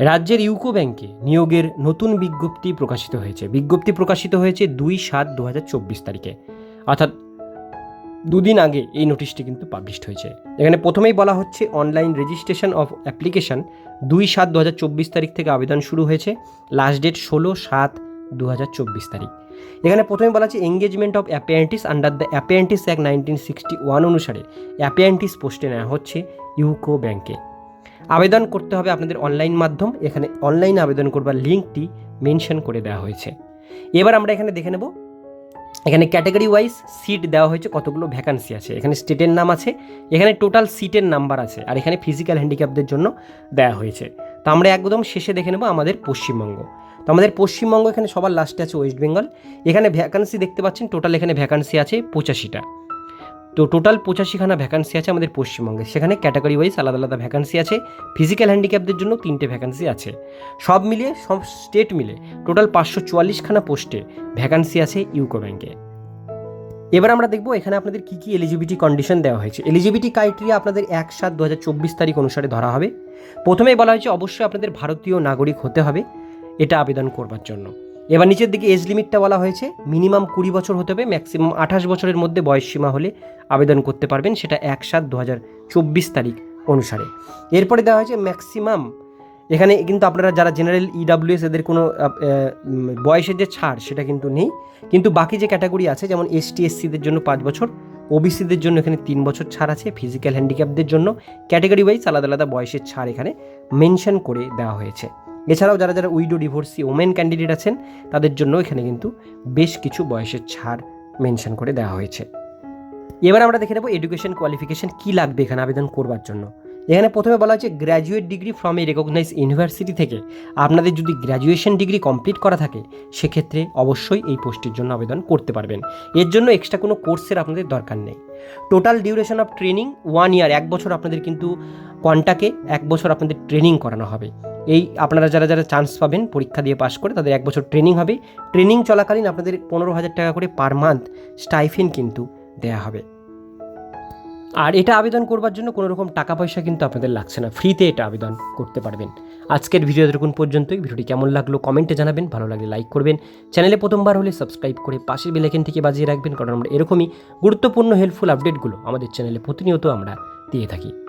রাজ্যের ইউকো ব্যাংকে নিয়োগের নতুন বিজ্ঞপ্তি প্রকাশিত হয়েছে। বিজ্ঞপ্তি প্রকাশিত হয়েছে দুই সাত দু তারিখে। অর্থাৎ দুদিন আগে এই নোটিশটি কিন্তু পাবলিশড হয়েছে। এখানে প্রথমেই বলা হচ্ছে অনলাইন রেজিস্ট্রেশন অফ অ্যাপ্লিকেশন দুই সাত দু তারিখ থেকে আবেদন শুরু হয়েছে। লাস্ট ডেট ষোলো সাত দু তারিখ। এখানে প্রথমে বলা আছে engagement of apprentices under the apprentices act nineteen sixty one অনুসারে অ্যাপিয়ান্টিস পোস্টে নেওয়া হচ্ছে ইউকো ব্যাংকে। আবেদন করতে হবে আপনাদের অনলাইন মাধ্যম। এখানে অনলাইনে আবেদন করবার লিঙ্কটি মেনশন করে দেওয়া হয়েছে। এবার আমরা এখানে দেখে নেব। এখানে ক্যাটাগরি ওয়াইজ সিট দেওয়া হয়েছে, কতগুলো ভ্যাকান্সি আছে। এখানে স্টেটের নাম আছে, এখানে টোটাল সিটের নাম্বার আছে, আর এখানে ফিজিক্যাল হ্যান্ডিক্যাপদের জন্য দেওয়া হয়েছে। তো আমরা একদম শেষে দেখে নেব আমাদের পশ্চিমবঙ্গ। তো আমাদের পশ্চিমবঙ্গ এখানে সবার লাস্টে আছে ওয়েস্ট বেঙ্গল এখানে ভ্যাকান্সি দেখতে পাচ্ছেন টোটাল এখানে ভ্যাকান্সি আছে পঁচাশিটা। তো টোটাল পঁচাশিখানা ভ্যাকান্সি আছে আমাদের পশ্চিমবঙ্গে। সেখানে ক্যাটাগরি ওয়াইজ আলাদা আলাদা ভ্যাকান্সি আছে। ফিজিক্যাল হ্যান্ডিক্যাপদের জন্য তিনটে ভ্যাকান্সি আছে। সব মিলিয়ে, সব স্টেট মিলে টোটাল পাঁচশো চুয়াল্লিশখানা পোস্টে ভ্যাকান্সি আছে ইউকো ব্যাংকে এবার আমরা দেখব এখানে আপনাদের কী কী এলিজিবিলিটি কন্ডিশন দেওয়া হয়েছে। এলিজিবিলিটি ক্রাইটেরিয়া আপনাদের এক সাত দু তারিখ অনুসারে ধরা হবে। প্রথমেই বলা হয়েছে, অবশ্যই আপনাদের ভারতীয় নাগরিক হতে হবে। এটা আবেদন করবার জন্য। এবার নিচের দিকে এজ লিমিটটা বলা হয়েছে। মিনিমাম কুড়ি বছর হতে হবে ম্যাক্সিমাম আঠাশ বছরের মধ্যে বয়স সীমা হলে আবেদন করতে পারবেন, সেটা এক সাত দু হাজার চব্বিশ তারিখ অনুসারে। এরপরে দেওয়া হয়েছে ম্যাক্সিমাম এখানে কিন্তু আপনারা যারা জেনারেল ইডাব্লিউএস এদের কোনো বয়সের যে ছাড়, সেটা কিন্তু নেই। কিন্তু বাকি যে ক্যাটাগরি আছে, যেমন এসটি এসসিদের জন্য পাঁচ বছর ওবিসিদের জন্য এখানে তিন বছর ছাড় আছে ফিজিক্যাল হ্যান্ডিক্যাপদের জন্য। ক্যাটাগরি ওয়াইজ আলাদা আলাদা বয়সের ছাড় এখানে মেনশন করে দেওয়া হয়েছে। এছাড়াও যারা যারা উইডো ডিভোর্সি ওমেন ক্যান্ডিডেট আছেন, তাদের জন্য এখানে কিন্তু বেশ কিছু বয়সের ছাড় মেনশন করে দেওয়া হয়েছে। এবার আমরা দেখে নেব এডুকেশন কোয়ালিফিকেশন কী লাগবে এখানে আবেদন করবার জন্য। এখানে প্রথমে বলা হচ্ছে graduate degree from a recognise university থেকে। আপনাদের যদি গ্র্যাজুয়েশন ডিগ্রি কমপ্লিট করা থাকে, সেক্ষেত্রে অবশ্যই এই পোস্টের জন্য আবেদন করতে পারবেন। এর জন্য এক্সট্রা কোনো কোর্সের আপনাদের দরকার নেই। Total duration of training one year এক বছর আপনাদের কিন্তু কন্টাকে এক বছর আপনাদের ট্রেনিং করানো হবে। এই আপনারা যারা যারা চান্স পাবেন, পরীক্ষা দিয়ে পাশ করে তাদের এক বছর ট্রেনিং হবে। ট্রেনিং চলাকালীন আপনাদের পনেরো হাজার টাকা করে পার মান্থ স্টাইফিন কিন্তু দেয়া হবে। আর এটা আবেদন করবার জন্য কোনো রকম টাকা পয়সা কিন্তু আপনাদের লাগছে না। ফ্রিতে এটা আবেদন করতে পারবেন। আজকের ভিডিও এরকম পর্যন্তই। ভিডিওটি কেমন লাগল কমেন্টে জানাবেন। ভালো লাগলে লাইক করবেন। চ্যানেলে প্রথমবার হলে সাবস্ক্রাইব করে পাশের বেলাইকেন থেকে বাজিয়ে রাখবেন। কারণ আমরা এরকমই গুরুত্বপূর্ণ হেল্পফুল আপডেটগুলো আমাদের চ্যানেলে প্রতিনিয়ত আমরা দিয়ে থাকি।